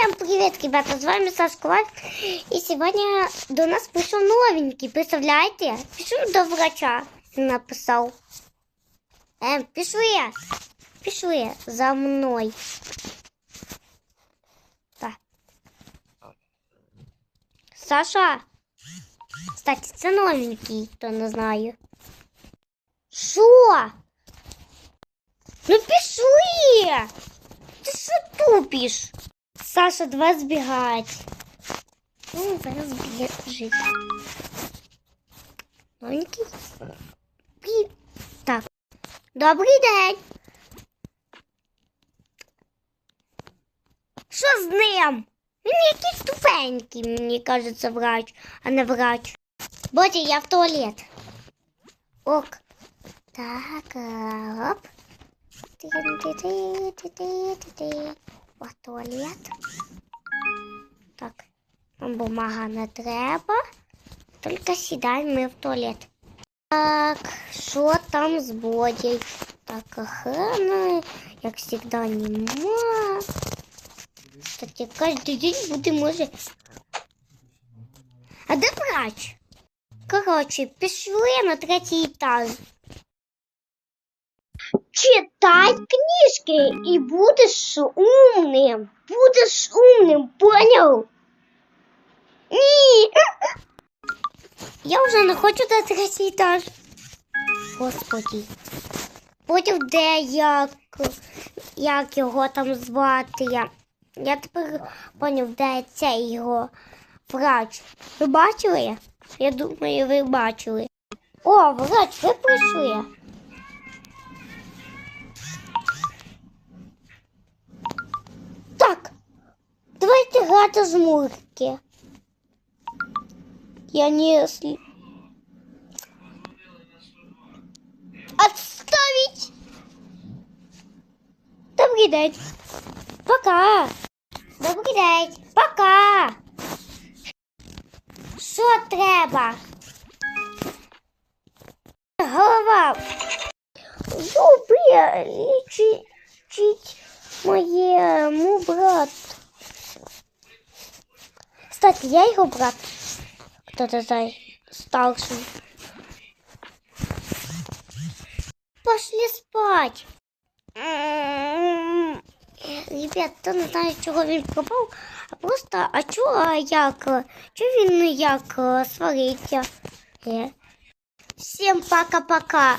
Всем привет, ребята, с вами Сашка Лайф. И сегодня до нас пришел новенький, представляете? Пишу до врача, написал. Эм, пішли, пішли за мной. Так. Саша. Кстати, це новенький, хто не знає. Що? Ну пішли! Ти що тупиш? Саша, давай збігать. Ну, зараз біжить. Новенький. Так. Добрий день. Що з ним? Він якийсь тупенький, мені кажеться, врач, а не врач. Бодя, я в туалет. Ок. Так, а, оп. Ти-ти-ти-ти-ти-ти-ти. О, туалет. Бумага не треба. Тільки сідаємо ми в туалет. Так, що там з Бодей? Так, охрана, як завжди, нема. Кстати, кожен день буде може. А де врач? Коротше, пішли на третій етаж. Читай книжки і будеш умним. Будеш умним, поняв? Я вже не хочу на третій етаж. Господи. Потім де як, як його там звати. Я, я тепер поняв, де цей його врач. Ви бачили? Я думаю, ви бачили. О, врач, ви прийшли. Так, давайте грати з мурки. Я не... Отставить! Добрий день. Пока. Добрий день. Пока. Що треба? Голова. Зуби лічить моєму брату. Кстати, я его брат. Кто-то знает, старший. Пошли спать. М, Ребят, то не знаю, чого він пропав, а просто, а чого, а як? Чого він як свариться? Е. Всім пока-пока.